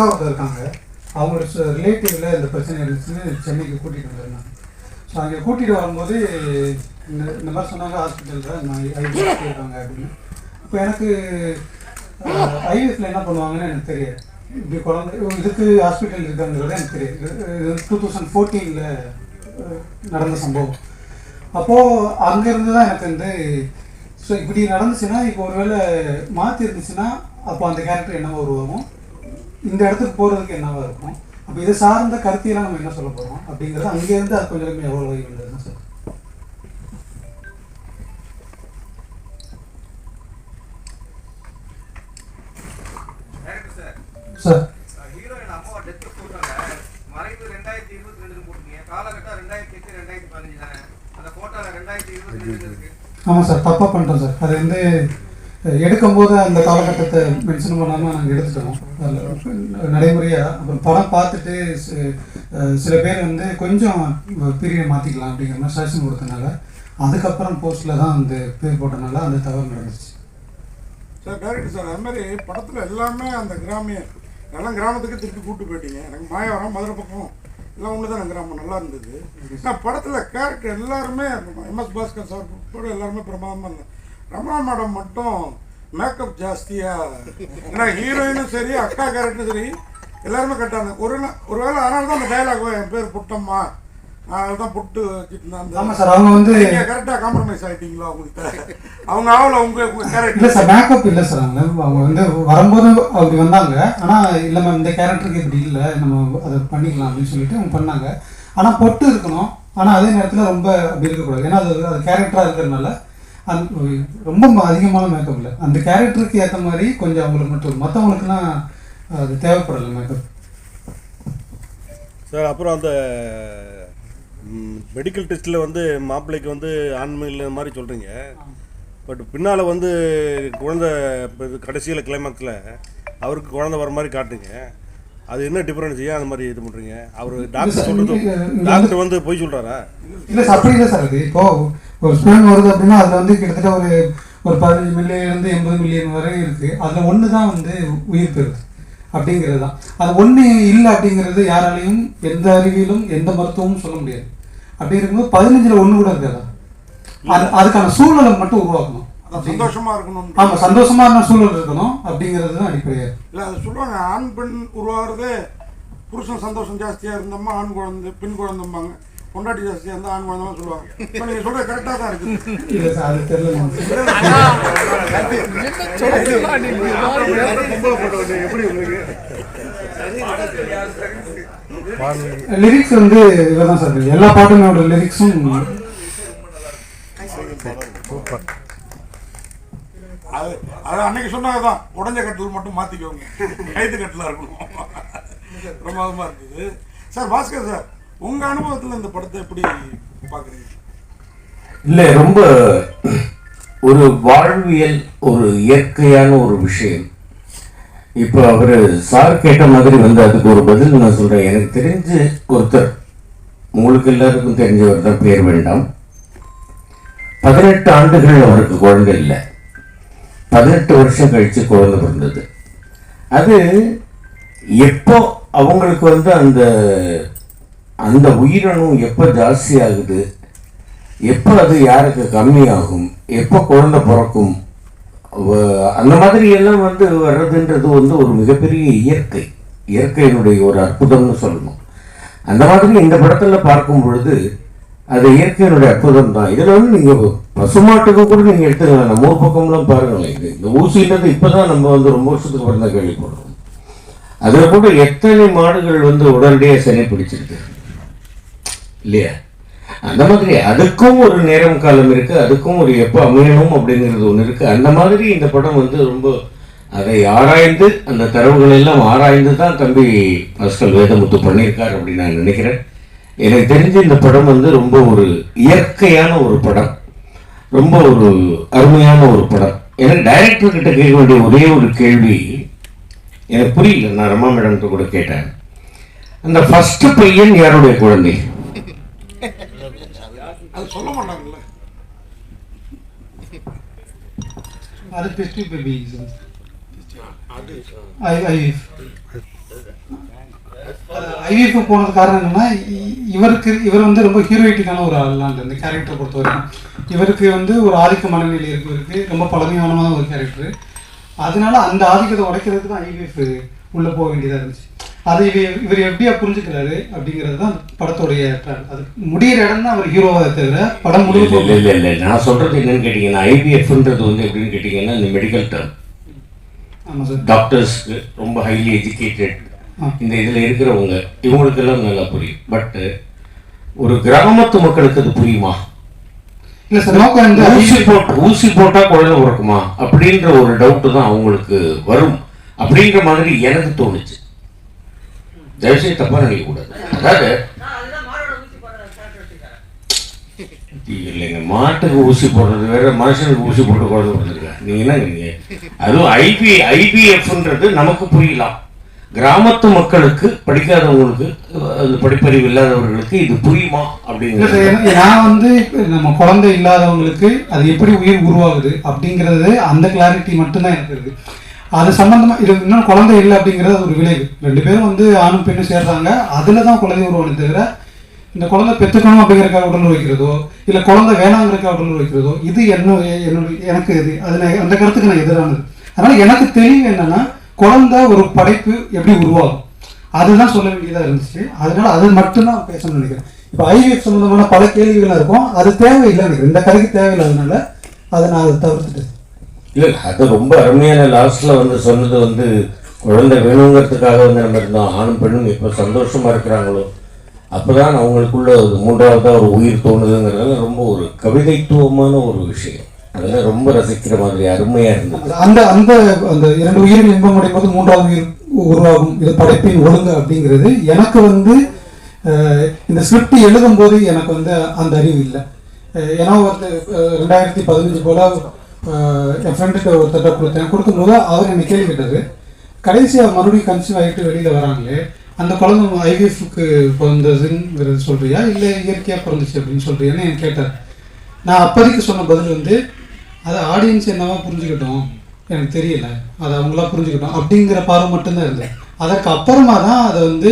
அக்கா ஒருத்தர் இருக்காங்க அவங்க ரிலேட்டிவில் இந்த பிரச்சனை இருந்துச்சுன்னு சென்னைக்கு கூட்டிகிட்டு வந்திருந்தாங்க ஸோ அங்கே கூட்டிகிட்டு வரும்போது இந்த இந்த மாதிரி சொன்னாங்க ஹாஸ்பிட்டலில் நான் ஐவிஎஃப் இருக்காங்க அப்படின்னு இப்போ எனக்கு ஐவிஎஃப்ல என்ன பண்ணுவாங்கன்னு எனக்கு தெரியாது இப்படி குழந்தை இதுக்கு ஹாஸ்பிட்டல் இருக்காங்கிறது எனக்கு தெரியாது இது டூ தௌசண்ட் ஃபோர்டீனில் நடந்த சம்பவம் அப்போது அங்கேருந்து தான் எனக்கு வந்து ஸோ இப்படி நடந்துச்சுன்னா இப்போ ஒருவேளை மாற்றி இருந்துச்சுன்னா அப்போ அந்த கேரக்டர் என்னவோ உருவாகும் இந்த இடத்துக்கு போகிறதுக்கு என்னவா இருக்கும்? அப்போ இதை சார்ந்த கருத்தியெல்லாம் நம்ம என்ன சொல்ல போகிறோம் அப்படிங்கிறது அங்கேருந்து அது கொஞ்சம் எவ்வளோ வழி வந்ததுன்னு sir director sir sir heroine அம்மாவை டெத் போட்டாங்க மறைவு ரெண்டாயிரத்தி இருபத்தி ரெண்டுன்னு போட்டுருக்கீங்க. காலகட்டம் ரெண்டாயிரத்தி எட்டு ரெண்டாயிரத்தி பதினஞ்சு தானே? அந்த போட்டோல ரெண்டாயிரத்தி இருபத்தி ரெண்டு இருக்கு. ஆமாம் சார் தப்பாக பண்ணிட்டோம் சார் அது வந்து எடுக்கும்போது அந்த காலகட்டத்தை மென்ஷன் பண்ணாமல் நாங்கள் எடுத்துட்டோம். நடைமுறையாக அப்புறம் படம் பார்த்துட்டு சில பேர் வந்து கொஞ்சம் பீரியட் மாற்றிக்கலாம் அப்படிங்கிற மாதிரி சஜஷன் கொடுத்தனால அதுக்கப்புறம் போஸ்ட்டில் தான் அந்த பேர் போட்டனால அந்த தவறு நடந்துச்சு. சார் டைரக்டர் சார் அது மாதிரி படத்தில் எல்லாமே அந்த கிராமிய எல்லாம் கிராமத்துக்கு திருப்பி கூட்டு போயிட்டீங்க. எனக்கு மாயவரம் மதுரை பக்கம் எல்லாம் ஒன்று தான் கிராமம் நல்லா இருந்தது. படத்தில் கேரக்டர் எல்லாருமே எம்எஸ் பாஸ்கர் சார் கூட எல்லாருமே பிரமாதமாக இருந்தேன் ரமணா மேடம் மட்டும் மேக்கப் ஜாஸ்தியாக ஏன்னா ஹீரோயினும் சரி அக்கா கேரக்டரும் சரி எல்லாருமே கட்டாங்க ஒரு நா- ஒருவேளை அதனால தான் அந்த டைலாக் என் பேர் புட்டம்மா. அதனால தான் புட்டு வச்சுட்டு ஆமாம் சார் அவங்க வந்து நீங்க கரெக்டா காம்ப்ரமைஸ் ஆயிட்டீங்களா அவங்கள்ட்ட அவங்க ஆவல உங்க உங்க இல்லை கேரக்டர் சார். மேக்கப் இல்லை சார் அவங்க. அவங்க வந்து வரும்போது அப்படி வந்தாங்க. ஆனால் இல்லை மேம் இந்த கேரக்டருக்கு இப்படி இல்லை. நம்ம அதை பண்ணிக்கலாம் அப்படின்னு சொல்லிட்டு அவங்க பண்ணாங்க. ஆனால் பொட்டு இருக்கணும். ஆனால் அதே நேரத்தில் ரொம்ப அப்படி இருக்கக்கூடாது. ஏன்னா அது அது கேரக்டராக இருக்கிறதுனால அந்த ரொம்ப அதிகமான மேக்கப் இல்லை. அந்த கேரக்டருக்கு ஏற்ற மாதிரி கொஞ்சம் அவங்களுக்கு மட்டும் மற்றவங்களுக்குலாம் அது தேவைப்படலை மேக்கப் சார் அப்புறம் அந்த மெடிக்கல் டெஸ்ட்டில் வந்து மாப்பிள்ளைக்கு வந்து ஆண்மையில் மாதிரி சொல்கிறீங்க பட் பின்னால் வந்து குழந்தை கடைசியில் கிளைமாக்ஸில் அவருக்கு குழந்தை வர மாதிரி காட்டுங்க. அது என்ன டிஃப்ரென்ஸ் ஏன் அந்த மாதிரி இது பண்ணுறீங்க அவர் டாக்டர் சொல்கிறது டாக்டர் வந்து பொய் சொல்கிறாரா இல்லை சார் அப்படி இல்லை சார். இப்போ ஒரு ஸ்பேன் வருது அப்படின்னா அதில் வந்து கிட்டத்தட்ட ஒரு ஒரு பதினஞ்சு மில்லியன்லேருந்து எண்பது மில்லியன் வரை இருக்குது அதில் ஒன்று தான் வந்து உயிர் பெறுது அப்படிங்கிறது தான் அது ஒன்று இல்லை அப்படிங்கிறது யாராலையும் எந்த அறிவியலும் எந்த மருத்துவமும் சொல்ல முடியாது. அப்படி இருக்கும்போது பதினஞ்சில் ஒன்று கூட இருக்காதா? அது அதுக்கான சூழலை மட்டும் உருவாக்கணும். சந்தோஷமா இருக்கணும் ஆமாம் சந்தோஷமான சூழல் இருக்கணும் அப்படிங்கிறது தான் அடிப்படையாக இல்ல அது சொல்லுவாங்க ஆண் பெண் உருவாகிறதே புருஷன் சந்தோஷம் ஜாஸ்தியா இருந்தோம்மா ஆண் குழந்தை பெண் குழந்தைம்பாங்க. பொண்டாட்டி ஜாஸ்தியா இருந்தா ஆண் குழந்தை சொல்லுவாங்க. இப்போ நீங்க சொல்றது கரெக்டா தான் இருக்கு இல்லை சார் அது தெரியல லிரிக்ஸ் வந்து தான் சார். எல்லா பாட்டுங்களோட லிரிக்ஸும் அது அது அன்னைக்கு சொன்னதுதான். உடஞ்ச கட்டில் மட்டும் மாத்திக்கோங்க. கைது கட்டிலா இருக்கணும். பிரமாதமா இருந்தது சார் பாஸ்கர் சார் உங்க அனுபவத்துல இந்த படத்தை எப்படி பாக்குறீங்க இல்லை ரொம்ப ஒரு வாழ்வியல் ஒரு இயற்கையான ஒரு விஷயம். இப்போ அவர் சார் கேட்ட மாதிரி வந்து அதுக்கு ஒரு பதில் நான் சொல்கிறேன் எனக்கு தெரிஞ்சு ஒருத்தர் உங்களுக்கு எல்லாருக்கும் தெரிஞ்சவர் தான் பேர் வேண்டாம். பதினெட்டு ஆண்டுகள் அவருக்கு குழந்தை இல்லை. பதினெட்டு வருஷம் கழித்து குழந்தை பிறந்தது. அது எப்போ அவங்களுக்கு வந்து அந்த அந்த உயிரணு எப்போ ஜாஸ்தி ஆகுது எப்போ அது யாருக்கு கம்மியாகும்? எப்போ குழந்தை பிறக்கும்? அந்த மாதிரி எல்லாம் வந்து வர்றதுன்றது வந்து ஒரு மிகப்பெரிய இயற்கை. இயற்கையினுடைய ஒரு அற்புதம்னு சொல்லணும். அந்த மாதிரி இந்த படத்தில் பார்க்கும் பொழுது அது இயற்கையினுடைய அற்புதம் தான் இதில் வந்து நீங்கள் பசுமாட்டுக்கு கூட நீங்கள் எடுத்துக்கலாம். நம்ம ஊர் பக்கம்லாம் பாருங்களேன். இது இந்த ஊசின்றது இப்போ தான் நம்ம வந்து ரொம்ப வருஷத்துக்கு அப்புறம் தான் கேள்விப்படுறோம். அதில் கூட எத்தனை மாடுகள் வந்து உடனடியாக சனி பிடிச்சிருக்கு? இல்லையா? அந்த மாதிரி அதுக்கும் ஒரு நேரம் காலம் இருக்கு அதுக்கும் ஒரு எப்போ அமையணும் அப்படிங்கிறது ஒன்று இருக்கு. அந்த மாதிரி இந்த படம் வந்து ரொம்ப அதை ஆராய்ந்து அந்த தரவுகள் எல்லாம் ஆராய்ந்து தான் தம்பி பாஸ்கல் வேதமுத்து பண்ணியிருக்கார் அப்படின்னு நான் நினைக்கிறேன். எனக்கு தெரிஞ்சு இந்த படம் வந்து ரொம்ப ஒரு இயற்கையான ஒரு படம். ரொம்ப ஒரு அருமையான ஒரு படம். எனக்கு டைரக்டர் கிட்ட கேட்க வேண்டிய ஒரே ஒரு கேள்வி எனக்கு புரியல நான் ரமா மேடம்கிட்ட கூட கேட்டேன். அந்த ஃபர்ஸ்ட் பையன் யாருடைய குழந்தை? அது சொல்ல மாட்டாங்கல்ல. அது டெஸ்ட் பேபி அது ஐ ஐ ஐவிஎஃப் போனது காரணம் என்னன்னா இவருக்கு இவர் வந்து ரொம்ப ஹீரோயிட்டிக்கான ஒரு ஆள்லாம் இந்த கேரக்டரை பொறுத்தவரைக்கும். இவருக்கு வந்து ஒரு ஆதிக்க மனநிலை இருக்கு இவருக்கு ரொம்ப பழமையான ஒரு கேரக்டர் அதனால அந்த ஆதிக்கத்தை உடைக்கிறதுக்கு தான் ஐவிஎஃப் உள்ள போக வேண்டியதா இருந்துச்சு. அதை இவர் இவர் எப்படியா புரிஞ்சுக்கிறாரு அப்படிங்கிறது தான் படத்தோடைய. அது முடியிற இடம் தான் அவர் ஹீரோவாக தவிர படம் முழுக்க இல்லை இல்லை இல்லை. நான் சொல்கிறது என்னன்னு கேட்டிங்கன்னா ஐபிஎஃப்ன்றது வந்து எப்படின்னு கேட்டிங்கன்னா இந்த மெடிக்கல் டேர்ம் ஆமாம் சார். டாக்டர்ஸ்க்கு ரொம்ப ஹைலி எஜுகேட்டட். இந்த இதில் இருக்கிறவங்க இவங்களுக்கெல்லாம் நல்லா புரியும். பட்டு ஒரு கிராமத்து மக்களுக்கு அது புரியுமா? ஊசி போட்டு ஊசி போட்டா குழந்தை பிறக்குமா அப்படின்ற ஒரு டவுட் தான் அவங்களுக்கு வரும். அப்படின்ற மாதிரி எனக்கு தோணுச்சு. தயவுசெய்து தப்பா நினைக்க கூடாது. அதாவது இல்லைங்க மாட்டுக்கு ஊசி போடுறது வேற மனுஷனுக்கு ஊசி போட்டு குழந்தை பிறந்திருக்க? நீங்க என்ன நீங்க அதுவும் ஐபி ஐபிஎஃப்ன்றது நமக்கு புரியலாம் கிராமத்து மக்களுக்கு படிக்காதவங்களுக்கு அந்த படிப்பறிவு இல்லாதவர்களுக்கு இது புரியுமா அப்படிங்கிறது. நான் வந்து நம்ம குழந்தை இல்லாதவங்களுக்கு அது எப்படி உயிர் உருவாகுது அப்படிங்கிறது அந்த கிளாரிட்டி மட்டும்தான் எனக்கு இருக்கு அது சம்பந்தமா இது இன்னும் குழந்தை இல்லை அப்படிங்கிறது ஒரு விளைவு. ரெண்டு பேரும் வந்து ஆணும் பெண்ணும் சேர்றாங்க. அதுல தான் குழந்தை உருவானே தவிர இந்த குழந்தை பெற்றுக்கணும் அப்படிங்கிறக்காக உடல் வைக்கிறதோ இல்லை குழந்தை வேணாங்கிறக்காக உடல் வைக்கிறதோ இது என்ன என்னுடைய எனக்கு இது அது நான் அந்த கருத்துக்கு நான் எதிரானது. அதனால எனக்கு தெளிவு என்னன்னா குழந்தை ஒரு படைப்பு எப்படி உருவாகும்? அதுதான் சொல்ல வேண்டியதா இருந்துச்சு. அதனால அது மட்டும்தான் பேசணும்னு நினைக்கிறேன். இப்போ ஐவிஎஃப் சம்பந்தமான பல கேள்விகளாக இருக்கும். அது தேவையில்லை எனக்கு. இந்த கதைக்கு தேவையில்லாதனால அதை நான் அதை தவிர்த்துட்டேன். இல்லை அது ரொம்ப அருமையான லாஸ்ட்ல வந்து சொன்னது வந்து குழந்தை வேணுங்கிறதுக்காக வந்து நம்ம இருந்தோம். ஆணும் பெண்ணும் எப்போ சந்தோஷமா இருக்கிறாங்களோ அப்போதான் அவங்களுக்குள்ள ஒரு மூன்றாவதா ஒரு உயிர் தோணுதுங்கிறது ரொம்ப ஒரு கவிதைத்துவமான ஒரு விஷயம். அதெல்லாம் ரொம்ப ரசிக்கிற மாதிரி அருமையாக இருந்தது. அந்த அந்த அந்த இரண்டு உயிரின் இன்பம் அடையும் போது மூன்றாவது உயிர் உருவாகும். இது படைப்பின் ஒழுங்கு அப்படிங்கிறது எனக்கு வந்து இந்த ஸ்கிரிப்ட் எழுதும் போது எனக்கு வந்து அந்த அறிவு இல்லை. ஏன்னா வந்து ரெண்டாயிரத்தி பதினஞ்சு போல என் ஃப்ரெண்டுகிட்ட ஒருத்தட்ட கொடுத்தேன். கொடுக்கும்போது அவர் என்னை கேள்வி கடைசியாக மறுபடியும் கன்சீவ் ஆகிட்டு வெளியில் வராங்களே அந்த குழந்தை ஐவிஎஃப்க்கு பிறந்ததுங்கிறது சொல்கிறியா இல்லை இயற்கையாக பிறந்துச்சு அப்படின்னு சொல்கிறியான்னு என் கேட்டார். நான் அப்போதைக்கு சொன்ன பதில் வந்து அதை ஆடியன்ஸ் என்னவா புரிஞ்சுக்கிட்டோம். எனக்கு தெரியல. அதை அவங்களா புரிஞ்சுக்கிட்டோம். அப்படிங்கிற பார்வை மட்டும்தான் இருந்தேன் அதற்கு அப்புறமா தான் அதை வந்து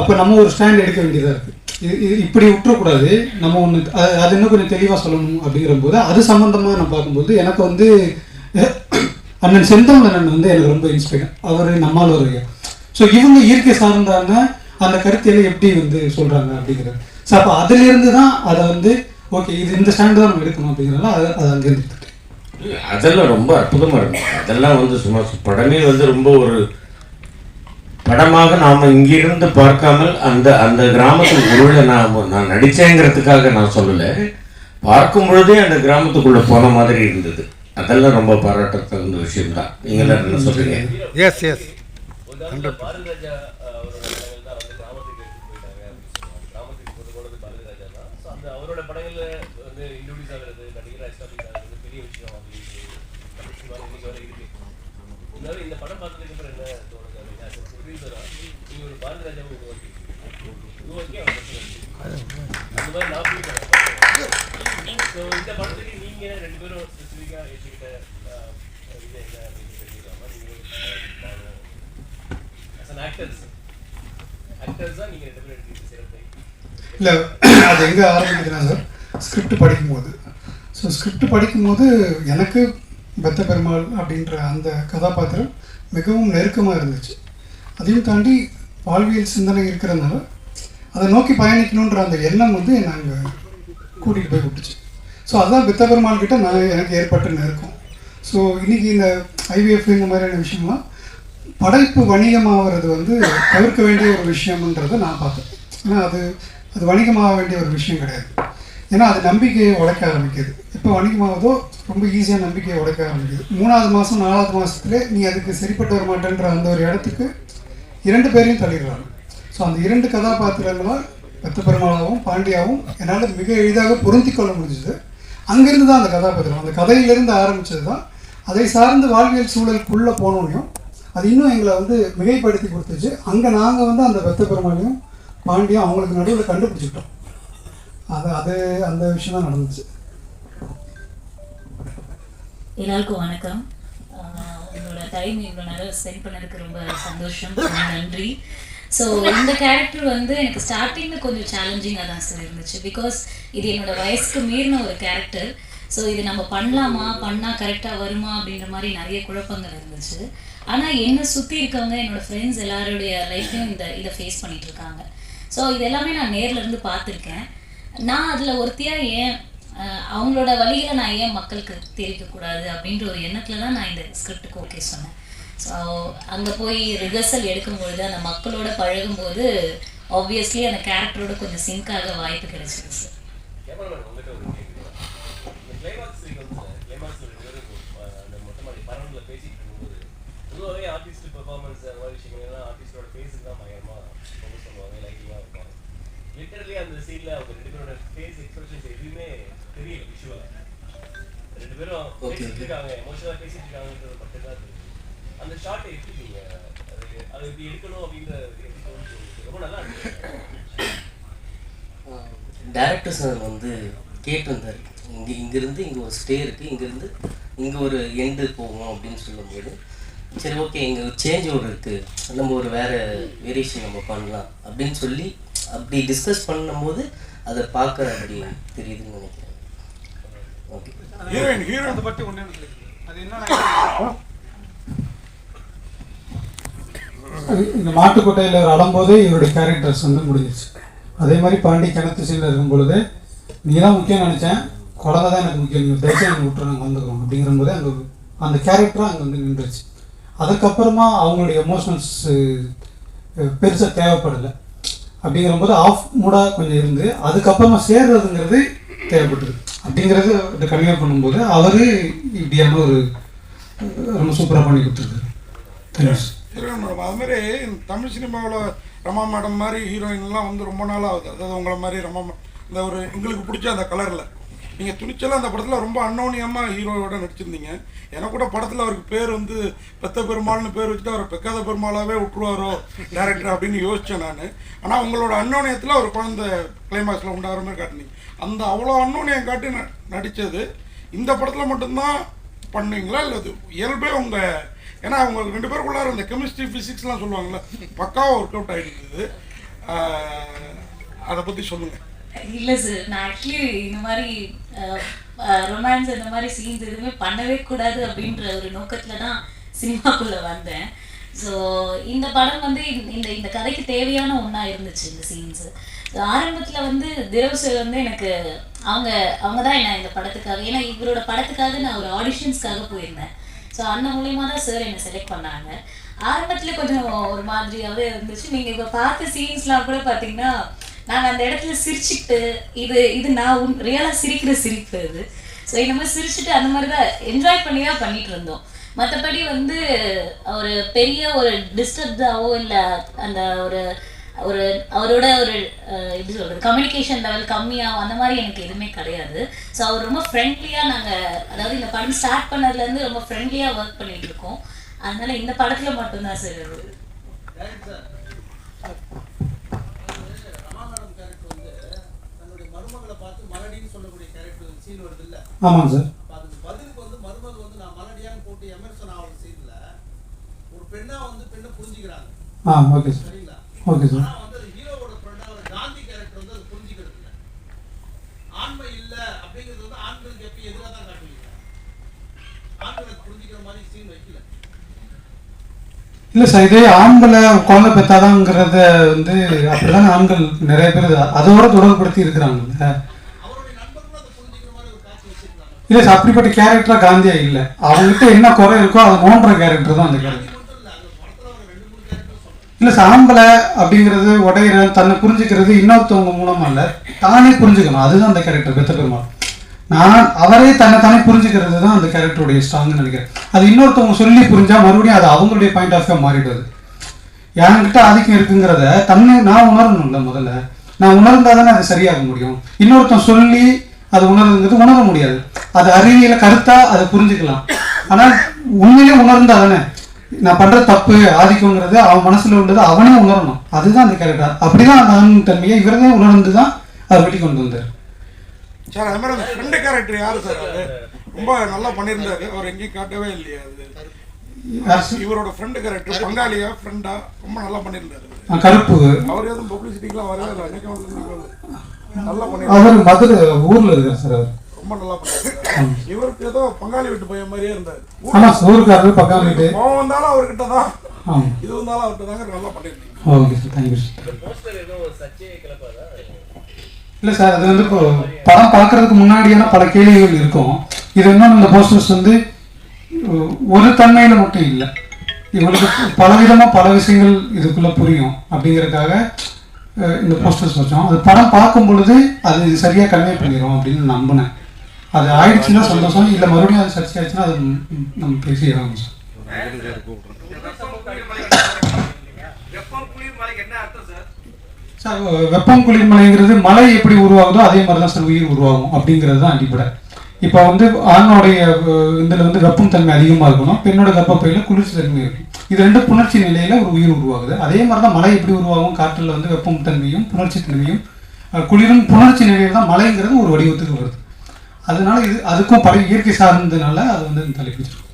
அப்போ நம்ம ஒரு ஸ்டாண்ட் எடுக்க வேண்டியதாக இருக்குது இது இது இப்படி விட்டுறக்கூடாது. நம்ம ஒன்று அது இன்னும் கொஞ்சம் தெளிவாக சொல்லணும் அப்படிங்கிற போது அது சம்மந்தமாக நான் பார்க்கும்போது எனக்கு வந்து அண்ணன் செந்தமிழ் அண்ணன் வந்து எனக்கு ரொம்ப இன்ஸ்பைர் அவர் நம்மால் ஐயா. ஸோ இவங்க இயற்கை சார்ந்தாங்க அந்த கருத்தியலை எப்படி வந்து சொல்கிறாங்க அப்படிங்கிறது. ஸோ அப்போ அதிலிருந்து தான் அதை வந்து ஓகே இது இந்த ஸ்டாண்டு தான் நம்ம எடுக்கணும் அப்படிங்கிறனால அதை அதை அங்கேருந்து எடுத்துக்கிட்டேன் அதெல்லாம் ரொம்ப அற்புதமாக இருக்கும். அதெல்லாம் வந்து சும்மா படமே வந்து ரொம்ப ஒரு படமாக நாம் இங்கிருந்து பார்க்காமல் அந்த அந்த கிராமத்தில் ஒருவேளை நான் நான் நடித்தேங்கிறதுக்காக நான் சொல்லலை. பார்க்கும் பொழுதே அந்த கிராமத்துக்குள்ள போன மாதிரி இருந்தது. அதெல்லாம் ரொம்ப பாராட்டத்தகுந்த விஷயம் தான் எல்லாரும் என்ன சொல்றீங்க? எஸ் எஸ் இல்லை அது எங்கே ஆரம்பிக்குதுன்னா சார் ஸ்கிரிப்ட் படிக்கும்போது. ஸோ ஸ்கிரிப்ட் படிக்கும்போது எனக்கு பெத்த பெருமாள் அப்படின்ற அந்த கதாபாத்திரம் மிகவும் நெருக்கமாக இருந்துச்சு. அதையும் தாண்டி வாழ்வியல் சிந்தனை இருக்கிறதுனால அதை நோக்கி பயணிக்கணுன்ற அந்த எண்ணம் வந்து என்னை அங்கே கூட்டிகிட்டு போய் விட்டுச்சு. ஸோ அதுதான் பெத்த பெருமாள் கிட்ட நான் எனக்கு ஏற்பட்டு நெருக்கம். ஸோ இன்றைக்கி இந்த ஐவிஎஃப் இந்த மாதிரியான விஷயம்லாம் படைப்பு வணிகமாகிறது வந்து தவிர்க்க வேண்டிய ஒரு விஷயம்ன்றதை நான் பார்த்தேன். ஏன்னா அது அது வணிகமாக வேண்டிய ஒரு விஷயம் கிடையாது. ஏன்னா அது நம்பிக்கையை உடைக்க ஆரம்பிக்குது. எப்போ வணிகமாகுதோ ரொம்ப ஈஸியாக நம்பிக்கையை உடைக்க ஆரம்பிக்குது. மூணாவது மாதம் நாலாவது மாதத்துலேயே நீ அதுக்கு சரிப்பட்டு வர மாட்டேன்ற அந்த ஒரு இடத்துக்கு இரண்டு பேரையும் தள்ளிடுறாங்க. ஸோ அந்த இரண்டு கதாபாத்திரங்களும் பெத்த பெருமாளாவும் பாண்டியாவும் என்னால் மிக எளிதாக பொருந்தி கொள்ள முடிஞ்சது. அங்கிருந்து தான் அந்த கதாபாத்திரம். அந்த கதையிலிருந்து ஆரம்பித்தது தான். அதை சார்ந்து வாழ்வியல் சூழலுக்குள்ளே போனோனையும் அது இன்னும் எங்களை வந்து மிகைப்படுத்தி கொடுத்துச்சு. அங்கே நாங்கள் வந்து அந்த பெத்த பெருமாளையும் பாண்டியும் அவங்களுக்கு நடுவில் கண்டுபிடிச்சிக்கிட்டோம். அது அது அந்த விஷயம் தான் நடந்துச்சு. எல்லாருக்கும் வணக்கம். டைம் இவ்வளோ நேரம் ஸ்பெண்ட் பண்ணதுக்கு ரொம்ப சந்தோஷம். நன்றி. ஸோ இந்த கேரக்டர் வந்து எனக்கு ஸ்டார்டிங்கில் கொஞ்சம் சேலஞ்சிங்காக தான் சார் இருந்துச்சு. பிகாஸ் இது என்னோட வயசுக்கு மீறின ஒரு கேரக்டர் ஸோ இது நம்ம பண்ணலாமா? பண்ணால் கரெக்டாக வருமா? அப்படின்ற மாதிரி நிறைய குழப்பங்கள் இருந்துச்சு. ஆனால் என்னை சுற்றி இருக்கவங்க என்னோட ஃப்ரெண்ட்ஸ் எல்லாருடைய லைஃப்லையும் இந்த இதை ஃபேஸ் பண்ணிட்டு இருக்காங்க. ஸோ இது எல்லாமே நான் நேர்ல இருந்து பார்த்துருக்கேன். நான் அதில் ஒருத்தியாக ஏன் அவங்களோட வழிகளை நான் ஏன் மக்களுக்கு தெரிவிக்கக்கூடாது அப்படின்ற ஒரு எண்ணத்தில் தான் நான் இந்த ஸ்கிரிப்டுக்கு ஓகே சொன்னேன். ஸோ அங்கே போய் ரிஹர்சல் எடுக்கும்பொழுது அந்த மக்களோட பழகும்போது ஆப்வியஸ்லி அந்த கேரக்டரோட கொஞ்சம் சிங்க் ஆக வாய்ப்பு கிடைச்சிது சார் ஆர்டிஸ்ட் பெர்ஃபார்மன்ஸ் அந்த மாதிரி விஷயங்கள்லாம் ஆர்டிஸ்டோட ஃபேஸுக்கு தான் பயங்கரமாக ஃபோக்கஸ் பண்ணுவாங்க லைட்டிங்காக இருப்பாங்க லிட்டரலி அந்த சீனில் அவங்க ரெண்டு பேரோட ஃபேஸ் எக்ஸ்பிரஷன்ஸ் எதுவுமே தெரியல விஷுவலாக ரெண்டு பேரும் பேசிட்டு இருக்காங்க எமோஷனலாக பேசிட்டு இருக்காங்கன்றது மட்டும்தான் தெரியும் அந்த ஷார்ட்டை எப்படி நீங்க அது இப்படி எடுக்கணும் அப்படின்ற? ரொம்ப நல்லா இருக்கு டேரக்டர் சார் வந்து கேட்டிருந்தார். இங்கே இங்கேருந்து இங்கே ஒரு ஸ்டே இருக்குது இங்கேருந்து இங்கே ஒரு எண்டு போகும் அப்படின்னு சொல்லும்போது சரி ஓகே இங்கே ஒரு சேஞ்ச் ஓவர் இருக்குது நம்ம ஒரு வேறு வேரியேஷன் நம்ம பண்ணலாம் அப்படின்னு சொல்லி அப்படி டிஸ்கஸ் பண்ணும்போது அதை பார்க்க அப்படி தெரியுதுன்னு நினைக்கிறேன். ஓகே ஹீரோயின் ஹீரோயின் அதை பற்றி ஒன்றே அது என்ன? இந்த மாட்டுக்கொட்டையில் அவர் அலம்போதே இவருடைய கேரக்டர்ஸ் வந்து முடிஞ்சிச்சு அதே மாதிரி பாண்டி கிணத்து சீனில் இருக்கும் பொழுது நீ தான் முக்கியம் நினச்சேன். குழந்தை தான் எனக்கு முக்கியம். நீங்கள் தயவுசெய்து எனக்கு விட்டுரு நாங்கள் வந்துக்கிறோம் அப்படிங்கிற போது அங்கே அந்த கேரக்டரும் அங்கே வந்து நின்றுச்சு. அதுக்கப்புறமா அவங்களுடைய எமோஷனல்ஸ் பெருசாக தேவைப்படலை. அப்படிங்கிறபோது ஆஃப் மூடாக கொஞ்சம் இருந்து அதுக்கப்புறமா சேர்றதுங்கிறது தேவைப்பட்டது. அப்படிங்கிறது இதை கன்வே பண்ணும்போது அவர் இப்படியான ஒரு ரொம்ப சூப்பராக பண்ணி கொடுத்துருக்காரு. Heroine madam. அது மாதிரி இந்த தமிழ் சினிமாவில் ரமா மேடம் மாதிரி ஹீரோயின்லாம் வந்து ரொம்ப நாள் ஆகுது அதாவது உங்களை மாதிரி ரமா இந்த ஒரு எங்களுக்கு பிடிச்ச அந்த கலரில் நீங்கள் துணிச்சலாக அந்த படத்தில் ரொம்ப அன்னோனியமாக ஹீரோயோட நடிச்சிருந்தீங்க. எனக்கு கூட படத்தில் அவருக்கு பேர் வந்து பெத்த பெருமாள்னு பேர் வச்சுட்டு அவரை பெக்காத பெருமாளாகவே விட்டுருவாரோ டேரக்டர் அப்படின்னு யோசித்தேன் நான். ஆனால் உங்களோட அன்னோனியத்தில் ஒரு குழந்தை கிளைமாக்ஸில் உண்டாகிற மாதிரி காட்டினீங்க. அந்த அவ்வளோ அன்னோனியம் காட்டி ந நடித்தது இந்த படத்தில் மட்டும்தான் பண்ணீங்களா? இல்லை அது இயல்பே உங்கள் ஏன்னா அவங்க ரெண்டு பேருக்குள்ளார அந்த கெமிஸ்ட்ரி ஃபிசிக்ஸ்லாம் சொல்லுவாங்களே பக்காவாக ஒர்க் அவுட் ஆகிருந்தது அதை பற்றி சொல்லுங்கள் இல்லை சார் நான் ஆக்சுவலி இந்த மாதிரி ரொமான்ஸ் இந்த மாதிரி சீன்ஸ் எதுவுமே பண்ணவே கூடாது அப்படின்ற ஒரு நோக்கத்தில் தான் சினிமாக்குள்ளே வந்தேன். ஸோ இந்த படம் வந்து இந்த- இந்த இந்த கதைக்கு தேவையான ஒன்றா இருந்துச்சு இந்த சீன்ஸு ஸோ ஆரம்பத்தில் வந்து திரவசர் வந்து எனக்கு அவங்க அவங்க தான் என்ன இந்த படத்துக்காக ஏன்னா இவரோட படத்துக்காக நான் ஒரு ஆடிஷன்ஸ்க்காக போயிருந்தேன். ஸோ அந்த மூலியமாக தான் சார் என்னை செலக்ட் பண்ணாங்க. ஆரம்பத்தில் கொஞ்சம் ஒரு மாதிரியாகவே இருந்துச்சு. நீங்கள் இப்போ பார்த்த சீன்ஸ்லாம் கூட பார்த்தீங்கன்னா நாங்கள் அந்த இடத்துல சிரிச்சுக்கிட்டு இது இது நான் உன் ரியலாக சிரிக்கிற சிரிப்பு அது. ஸோ இந்த மாதிரி சிரிச்சுட்டு அந்த மாதிரி தான் என்ஜாய் பண்ணி தான் பண்ணிட்டு இருந்தோம். மற்றபடி வந்து ஒரு பெரிய ஒரு டிஸ்டர்ப்டாவோ இல்லை அந்த ஒரு ஒரு அவரோட ஒரு எப்படி சொல்கிறது கம்யூனிகேஷன் லெவல் கம்மியாகும் அந்த மாதிரி எனக்கு எதுவுமே கிடையாது. ஸோ அவர் ரொம்ப ஃப்ரெண்ட்லியாக நாங்கள் அதாவது இந்த படம் ஸ்டார்ட் பண்ணதுலேருந்து ரொம்ப ஃப்ரெண்ட்லியாக ஒர்க் பண்ணிட்டு இருக்கோம். அதனால இந்த படத்தில் மட்டும்தான் சார் அது ரமாநாதன் கேரக்டர் வந்து தன்னுடைய மருமகளை பார்த்து மலடின்னு சொல்லக்கூடிய கேரக்டர் சீன் வருது இல்ல ஆமாங்க சார். அதுக்கு பதிலுக்கு வந்து மருமகள் வந்து நான் மலடியான்னு போட்டு எமர்சன் ஆகிற சீன்ல ஒரு பெண்ணா வந்து பெண்ணை புரிஞ்சுக்கிறாங்க. ஆ ஓகே சார். சரிங்களா? Okay sir. வந்து ஹீரோவோட ஃப்ரெண்டான காந்தி கேரக்டர் வந்து அது புரிஞ்சுக்கிறது இல்ல. ஆண்மை இல்ல அப்படிங்கிறது வந்து ஆண்களுக்கு எப்பயும் எதிராக தான் காட்டுவீங்க? ஆண்களுக்கு புரிஞ்சுக்கிற மாதிரி சீன் வைக்கல. இல்லை சார் இதே ஆண்களை குழந்தை பெற்றாதாங்கிறத வந்து அப்படிதான் ஆண்கள் நிறைய பேர் அதோட தொடர்புபடுத்தி இருக்கிறாங்கல்ல அவருடைய நண்பர்களும் அதை புரிஞ்சுக்கிற மாதிரி ஒரு காட்சி வச்சிருக்காங்க இல்லை சார் அப்படிப்பட்ட கேரக்டராக காந்தியா இல்லை. அவங்ககிட்ட என்ன குறை இருக்கோ அதை நோன்ற கேரக்டர் தான் அந்த கேரக்டர் இல்ல அந்த இல்லை அப்படிங்கிறது உடையிற தன்னை புரிஞ்சுக்கிறது இன்னொருத்தவங்க மூலமா இல்லை. தானே புரிஞ்சுக்கணும். அதுதான் அந்த கேரக்டர் பெத்த பெருமாள் நான் அவரே தன்னை தானே புரிஞ்சுக்கிறது தான் அந்த கேரக்டருடைய ஸ்ட்ராங்னு நினைக்கிறேன். அது இன்னொருத்தவங்க சொல்லி புரிஞ்சா மறுபடியும் அது அவங்களுடைய பாயிண்ட் ஆஃப் வியூ மாறிடுது என்கிட்ட ஆதிக்கம் இருக்குங்கிறத தன்னை நான் உணரணும்ல முதல்ல. நான் உணர்ந்தாதானே அது சரியாக முடியும். இன்னொருத்தன் சொல்லி அது உணருங்கிறது உணர முடியாது. அது அறிவியல கருத்தா அதை புரிஞ்சுக்கலாம். ஆனால் உண்மையிலே உணர்ந்தா தானே? நான் பண்ற தப்பு ஆதிக்கங்கிறது அவன் மனசுல உள்ளது அவனே உணரணும். அதுதான் அந்த கேரக்டர் அப்படிதான் ஆண் தன்மையை இவரே உணர்ந்து தான் அவர் வெளி கொண்டு வந்தார். சார் அது அந்த ஃப்ரெண்டு கேரக்டர் யார் சார் ரொம்ப நல்லா பண்ணியிருந்தாரு. அவர் எங்கேயும் காட்டவே இல்லையா அது? இவரோட ஃப்ரெண்டு கேரக்டர் பங்காளியா ஃப்ரெண்டா ரொம்ப நல்லா பண்ணியிருந்தாரு. கருப்பு. அவர் எதுவும் பப்ளிசிட்டிக்கெலாம் வரவே இல்லை. அன்னைக்கு அவர் மதுரை ஊரில் இருக்கார் சார் அவர். ரொம்ப நல்லா பண்ணியிருந்தாரு இவருக்கு ஏதோ பங்காளி வீட்டு பையன் மாதிரியே இருந்தார். ஆமாம் சார் ஊருக்காரர் பக்கம் வீட்டு. கோவம் வந்தாலும் அவர்கிட்ட தான். இது வந்தாலும் அவர்கிட்ட தாங்க நல்லா பண்ணியிருந்தீங்க okay sir. Thank you sir இல்லை சார் அது வந்து இப்போ படம் பார்க்கறதுக்கு முன்னாடியான பல கேள்விகள் இருக்கும். இது இன்னும் இந்த போஸ்டர்ஸ் வந்து ஒரு தன்மையில் மட்டும் இல்லை. இவங்களுக்கு பலவிதமாக பல விஷயங்கள் இதுக்குள்ளே புரியும். அப்படிங்கறதுக்காக இந்த போஸ்டர்ஸ் வச்சோம். அது படம் பார்க்கும் பொழுது அது சரியாக கன்வே பண்ணிடும் அப்படின்னு நம்பினேன். அது ஆயிடுச்சுன்னா சந்தோஷம் இல்லை மறுபடியும் அது சர்ச்சை ஆயிடுச்சுன்னா அது நம்ம பேசி சார் வெப்பம் குளிர் மலை சார்? வெப்பம் குளிர்மலைங்கிறது மழை எப்படி உருவாகுதோ அதே மாதிரி தான் சார் உயிர் உருவாகும் அப்படிங்கிறது தான் அடிப்படை. இப்போ வந்து ஆணோடைய இதில் வந்து வெப்பம் தன்மை அதிகமாக இருக்கணும் பெண்ணோட கர்ப்பப்பையில் குளிர்ச்சி தன்மை இருக்கும். இது ரெண்டு புணர்ச்சி நிலையில் ஒரு உயிர் உருவாகுது. அதே மாதிரி தான் மழை எப்படி உருவாகும்? காற்றில் வந்து வெப்பம் தன்மையும் புணர்ச்சி தன்மையும் குளிரும் புணர்ச்சி நிலையில் தான் மழைங்கிறது ஒரு வடிவத்துக்கு வருது. அதனால இது அதுக்கும் பழைய இயற்கை சார்ந்ததுனால அது வந்து தலைப்பிச்சிருக்கும்